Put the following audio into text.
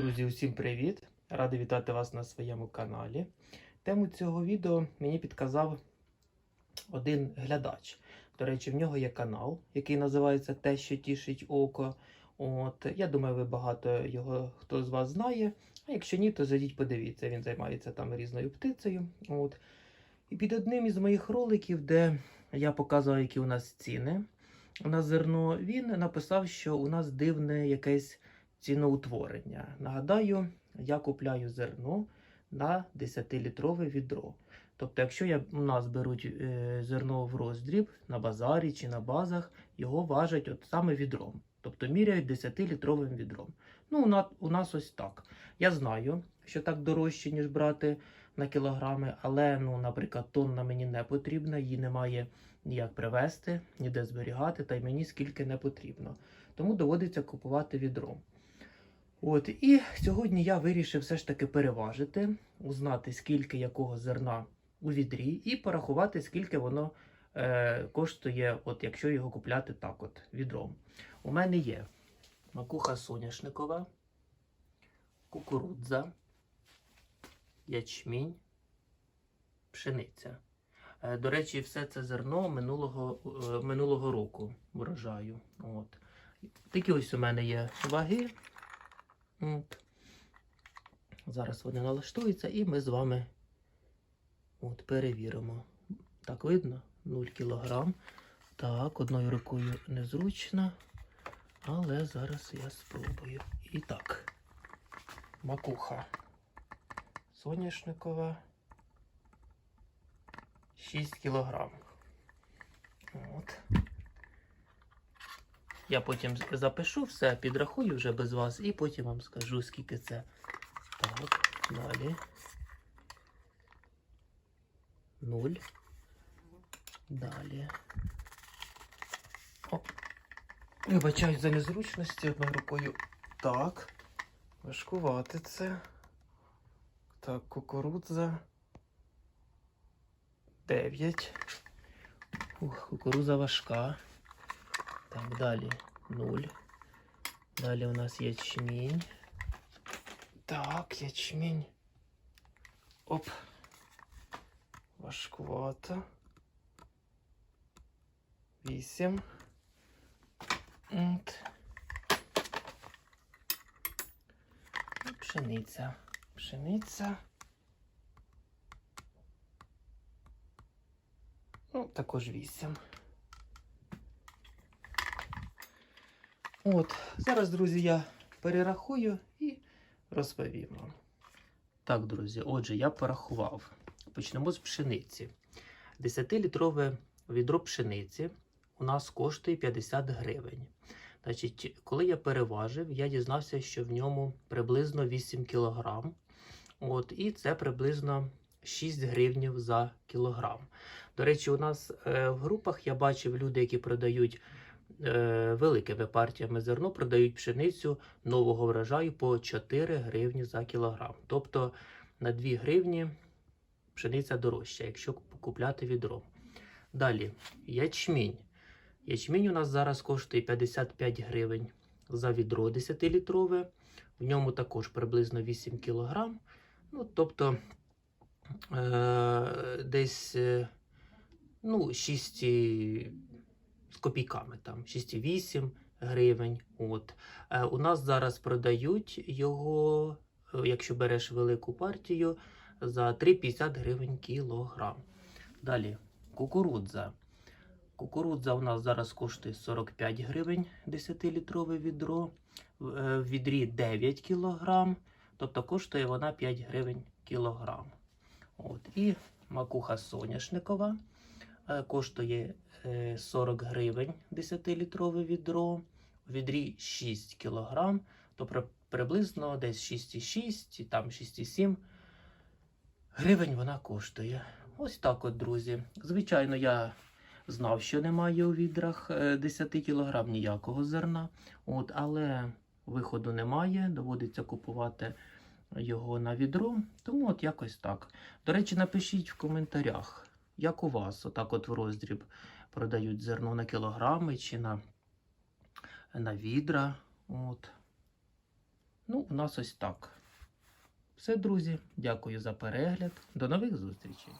Друзі, усім привіт! Радий вітати вас на своєму каналі. Тему цього відео мені підказав один глядач. До речі, в нього є канал, який називається Те, що тішить око. От, я думаю, ви багато його хто з вас знає. А якщо ні, то зайдіть, подивіться. Він займається там різною птицею. От. І під одним із моїх роликів, де я показував, які у нас ціни на зерно, він написав, що у нас дивне якесь ціноутворення. Нагадаю, я купляю зерно на 10-літрове відро. Тобто, якщо я, у нас беруть е, зерно в роздріб на базарі чи на базах, його важать от саме відром. Тобто міряють 10-літровим відром. Ну, у нас, у нас ось так. Я знаю, що так дорожче, ніж брати на кілограми, але, ну, наприклад, тонна мені не потрібна, її немає ніяк привезти, ніде зберігати, та й мені скільки не потрібно. Тому доводиться купувати відром. От, і сьогодні я вирішив все ж таки переважити, узнати, скільки якого зерна у відрі, і порахувати, скільки воно е, коштує, от якщо його купляти так, от відром. У мене є макуха соняшникова, кукурудза, ячмінь, пшениця. Е, До речі, все це зерно минулого, е, минулого року врожаю. От. Такі ось у мене є ваги. От. Зараз вони налаштуються і ми з вами от, перевіримо. Так, видно? 0 кг. Так, одною рукою незручно. Але зараз я спробую. І так. Макуха соняшникова. 6 кг. От. Я потім запишу все, підрахую вже без вас, і потім вам скажу, скільки це. Так, далі. Нуль. Далі. Оп. Вибачаюсь за незручності одною рукою. Так. Важкувати це. Так, кукурудза. 9. Ух, кукурудза важка. Так, далі 0. Далі у нас ячмінь. Так, ячмінь. Оп. Важкувато. 8. От. Пшениця. Пшениця. Ну, також 8. От, зараз, друзі, я перерахую і розповім вам. Так, друзі, отже, я порахував. Почнемо з пшениці. 10-літрове відро пшениці у нас коштує 50 гривень. Значить, коли я переважив, я дізнався, що в ньому приблизно 8 кг. От, і це приблизно 6 гривнів за кілограм. До речі, у нас е, в групах я бачив люди, які продають великими партіями зерно, продають пшеницю нового врожаю по 4 гривні за кілограм. Тобто на 2 гривні пшениця дорожча, якщо купляти відро. Далі ячмінь. Ячмінь у нас зараз коштує 55 гривень за відро 10-літрове. В ньому також приблизно 8 кілограм. Ну, тобто е, десь е, ну, 6 і- з копійками, там 6,8 гривень. От. Е, у нас зараз продають його, е, якщо береш велику партію, за 3,50 гривень кілограм. Далі кукурудза. Кукурудза у нас зараз коштує 45 гривень 10-літрове відро. В е, відрі 9 кілограм, тобто коштує вона 5 гривень кілограм. От. І макуха соняшникова коштує е, 40 гривень 10-літрове відро. У відрі 6 кілограм, то приблизно десь 6,6 і там 6,7 гривень вона коштує. Ось так от, друзі. Звичайно, я знав, що немає у відрах е, 10 кг ніякого зерна. От, але виходу немає, доводиться купувати його на відро. Тому от якось так. До речі, напишіть в коментарях, як у вас, отак от в роздріб продають зерно на кілограми чи на, на відра. От. Ну, у нас ось так. Все, друзі, дякую за перегляд. До нових зустрічей!